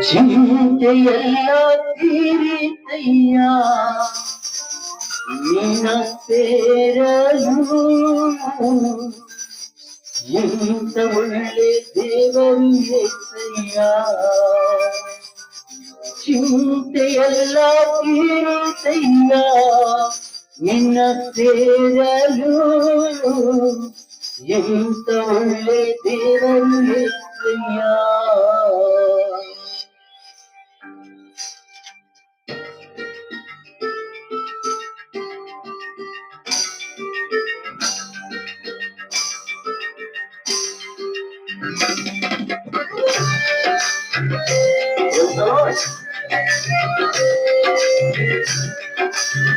சிந்தையெல்லாம் theory ஐயா நீன சேரலும் இந்த உள்ளே தேவரிலே ஐயா சிந்தையெல்லாம் தீரி ஐயா நின்ன சேரலும் இந்த உள்ளே தேவரிலே ஐயா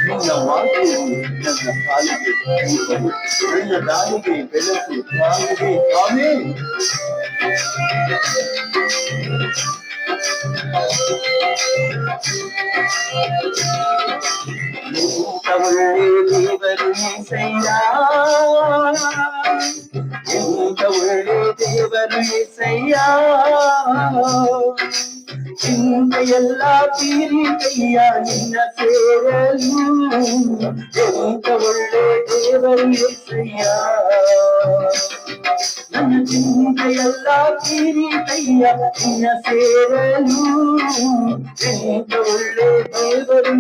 నిన్న వాక్యం నిన్న కాలికి నిన్న దానికి వెనక్కి కాలికి కామే சிந்தையெல்லா தீரிக்கையா நின்ன சேரலும் எந்த ஒள்ளே தேவர் இசையா ನಿನ್ನ ಸೇರಲು ಎಂತ ಒಳ್ಳೆ ದೇವರು ಎಸಯ್ಯ ನನ್ನ ಚಿಂತೆಯೆಲ್ಲ ತೀರಿದಯ್ಯ ನಿನ್ನ ಸೇರಲು ಎಂತ ಒಳ್ಳೆ ದೇವರು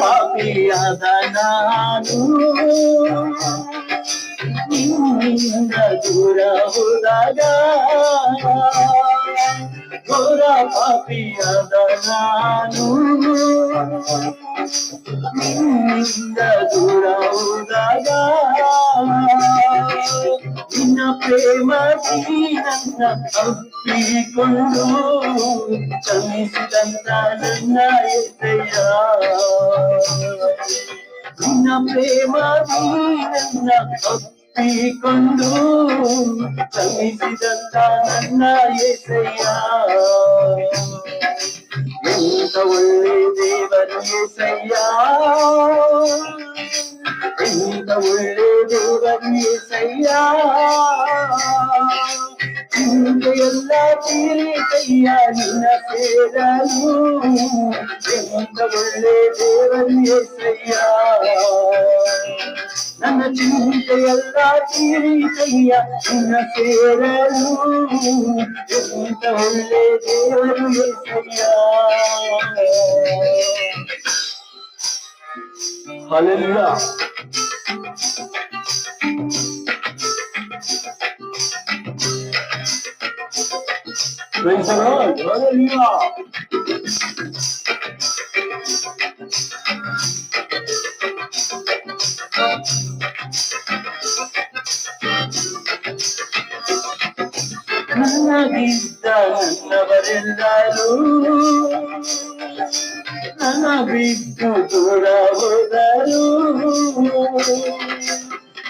పాపియదనాను నింద దూర హుదగా పాపియదనాను ನಿನ್ನಿಂದ ದೂರ ಹೋದಾಗ ನಿನ್ನ ಪ್ರೇಮ ನನ್ನ ಅಪ್ಪಿಕೊಂಡು ಕ್ಷಮಿಸಿದಂತ ನನ್ನ ಎಸೆಯ ನಿನ್ನ ಪ್ರೇಮ ನನ್ನ ಅಪ್ಪಿಕೊಂಡು ಕ್ಷಮಿಸಿದಂತ ನನ್ನ ಎಸೆಯ ಎಂತ ಒಳ್ಳೆ ದೇವರು ಎಸಯ್ಯ ಎಂತ ಒಳ್ಳೆ ದೇವರು ಎಸಯ್ಯ ಚಿಂತೆಯೆಲ್ಲ ತೀರಿದಯ್ಯ ನಿನ್ನ ಸೇರಲು ಎಂತ ಒಳ್ಳೆ ದೇವರು Yesayya ஹலெல்லா Praise the Lord. Hallelujah. ನನಗಿದ್ದ ನನ್ನವರೆಲ್ಲರೂ ನನ್ನ ಬಿಟ್ಟು ದೂರ ಹೋದರು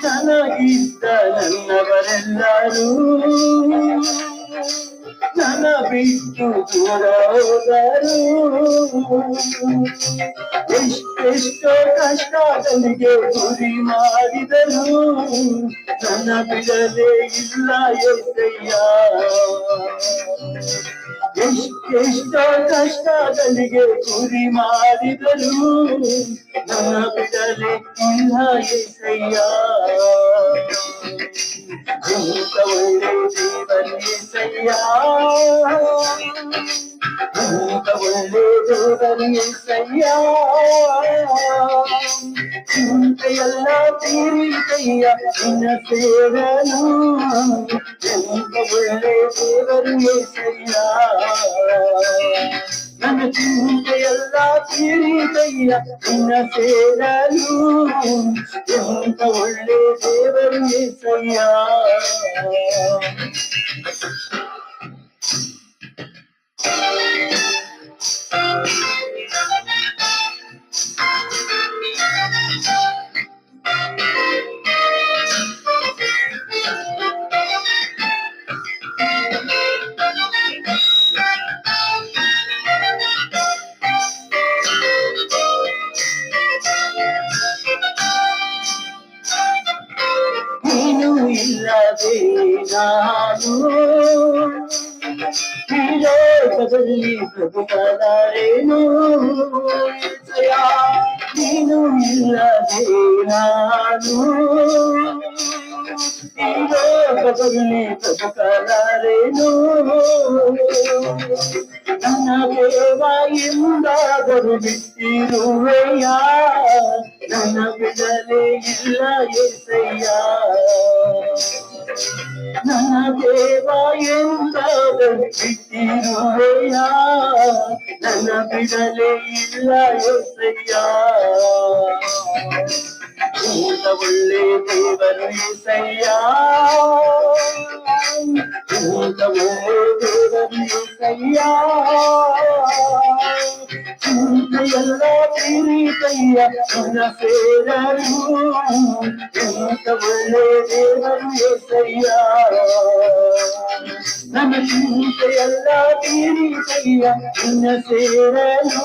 ನನಗಿದ್ದ ನನ್ನವರೆಲ್ಲರೂ ನನ್ನ ಬಿಟ್ಟು ದೂರೋದರು ಕಷ್ಟ ಕಷ್ಟಗಳಿಗೆ ಗುರಿ ಮಾಡಿದರು ನನ್ನ ಬಿಡಲೇ ಇಲ್ಲ ಎಸಯ್ಯ ಎಷ್ಟೆಷ್ಟೋ ಕಷ್ಟಗಳಿಗೆ ಗುರಿ ಮಾಡಿದರು ನನ್ನ ಬಿಡಲೇ ಇಲ್ಲ ಎಸಯ್ಯ ಎಂತ ಒಳ್ಳೆ ದೇವರು ಎಸಯ್ಯ ಎಂತ ಒಳ್ಳೆ ದೇವರು Yesayya Anoche la pirita y nace la luz, pronto volveré a mi Señor. Thank you. ಇಲ್ಲದೆ ನಾನು ಈ ಲೋಕದಲ್ಲಿ ಬದುಕಲಾರೇನು ಏಸಯ್ಯ. ನೀನು ಇಲ್ಲದೆ ನಾನು ಈ ಲೋಕದಲ್ಲಿ ಬದುಕಲಾರೇನು ನನ್ನ ದೇವ ಎಂದಾದರೂ ಬಿಟ್ಟಿರುವೆಯ ನನ್ನ ಬಿಡಲೇ ಇಲ್ಲ ಎಸಯ್ಯ ನನ್ನ ದೇವ ಎಂದಾದರೂ ಬಿಟ್ಟಿರುವೆಯ ನನ್ನ ಬಿಡಲೇ ಇಲ್ಲ ಎಸಯ್ಯ ಇಂಥ ಒಳ್ಳೆ ದೇವರು ಎಸಯ್ಯ ಇಂಥ ಒಳ್ಳೆ ದೇವರು ಎಸಯ್ಯ ತೀರಿತಯ್ಯ ನಿನ್ನ ಸೇರಲು ಎಂತ ಒಳ್ಳೆ ದೇವರು ಎಸಯ್ಯ ನನ್ನ ಚಿಂತೆಯೆಲ್ಲ ತೀರಿತಯ್ಯ ನಿನ್ನ ಸೇರಲು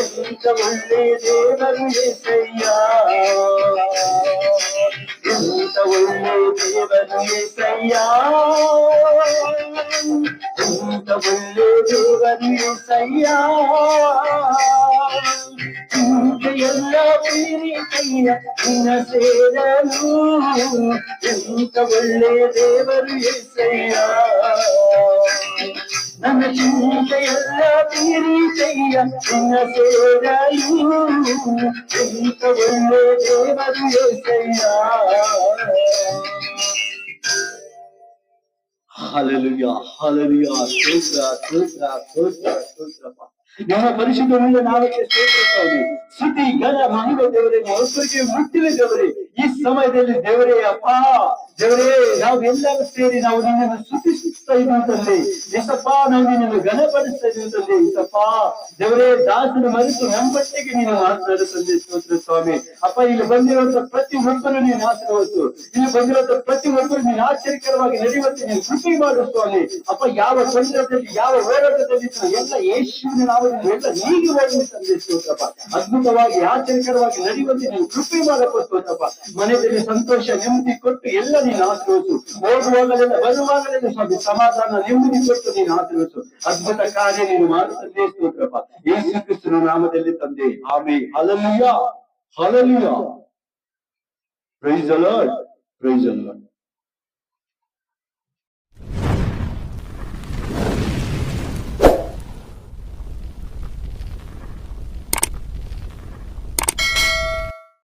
ಎಂತ ಒಳ್ಳೆ ದೇವರು ಎಸಯ್ಯ ಎಂತ ಒಳ್ಳೆ ದೇವರು ಎಸಯ್ಯ ಎಂತ ಒಳ್ಳೆ ದೇವರು ಎಸಯ್ಯ ಎಲ್ಲೀರಿಯ ಸೇರಲು ಎಂತ ಒಳ್ಳೆ ದೇವರು ಎಸೆಯ ನನ್ನ ಚಿಂತೆಯಲ್ಲ ತೀರಿಸಯ್ಯ ನಿನ್ನ ಸೇರಲು ಎಂತ ಒಳ್ಳೆ ದೇವರು ಎಸೆಯ Hallelujah, hallelujah, sutra, sutra, sutra, sutra. ನಮ್ಮ ಪರಿಶುದ್ಧ ನಾವಕ್ಕೆ ಸ್ತುತಿ ಘನ ಮಹಿಮ ದೇವರೇ ಅವಸರಿಗೆ ಮುಟ್ಟಿವೆ ದೇವರೇ. ಈ ಸಮಯದಲ್ಲಿ ದೇವರೇ ಅಪ್ಪ, ದೇವರೇ, ನಾವು ಎಲ್ಲರೂ ಸೇರಿ ನಾವು ನಿನ್ನನ್ನು ಸ್ತುತಿಸುತ್ತಾ ಇದ್ದೀವಿ ಎಸಪ್ಪ, ನಾವು ನಿನ್ನನ್ನು ಘನಪಡಿಸ್ತಾ ಇದ್ದೀವಿ ಎಸಪ್ಪ, ದೇವರೇ, ದಾಸನ ಮರೆತು ನಮ್ಮಟ್ಟಿಗೆ ನೀನು ಮಾತನಾಡ ತಂದೆ ಸ್ತೋತ್ರ ಸ್ವಾಮಿ. ಅಪ್ಪ, ಇಲ್ಲಿ ಬಂದಿರುವಂತ ಪ್ರತಿ ಒಬ್ಬರು ನೀನು ಆಶೀರ್ವದಿಸು. ಇಲ್ಲಿ ಬಂದಿರುವಂತ ಪ್ರತಿ ಒಬ್ಬರು ನೀನು ಆಶ್ಚರ್ಯಕರವಾಗಿ ನಡೆಯುವಂತೆ ನೀನು ಕೃಷಿ ಮಾಡು ಸ್ವಾಮಿ. ಅಪ್ಪ, ಯಾವ ಸಂದರ್ಭದಲ್ಲಿ ಯಾವ ಹೋರಾಟದಲ್ಲಿ ಎಲ್ಲ ಯೇಸುವಿನ ನಾಮದಲ್ಲಿ ಹೋಗಿ ತಂದೆ ಸ್ತೋತ್ರಪ್ಪ ಅದ್ಭುತವಾಗಿ ಆಚರಿಕರವಾಗಿ ನಡೆಯುವಂತೆ ನೀವು ಕೃಪೆ ಮಾಡಪ್ಪ ಸ್ತೋತ್ರಪ್ಪ ಮನೆಯಲ್ಲಿ ಸಂತೋಷ, ನೆಮ್ಮದಿ ಕೊಟ್ಟು ಎಲ್ಲ ನೀನು ಆಶ್ರಯಿಸು ಹೋಗುವಾಗಲೆಲ್ಲ ಬರುವಾಗಲೆಲ್ಲ ಸ್ವಾಮಿ, ಸಮಾಧಾನ, ನೆಮ್ಮದಿ ಕೊಟ್ಟು ನೀನು ಆಶ್ರಯಿಸು ಅದ್ಭುತ ಕಾರ್ಯ ನೀನು ಮಾಡುತ್ತಂದೆ ಸ್ತೋತ್ರಪ್ಪ. ಯೇಸು ಕ್ರಿಸ್ತನ ನಾಮದಲ್ಲಿ ತಂದೆ. ಆಮೆ ಹಲಲಿಯ ಹಲಲಿಯ ಪ್ರೈಸ್ ಅಲರ್ಟ್ ಪ್ರೈಸ್ ಅಲಾಡ್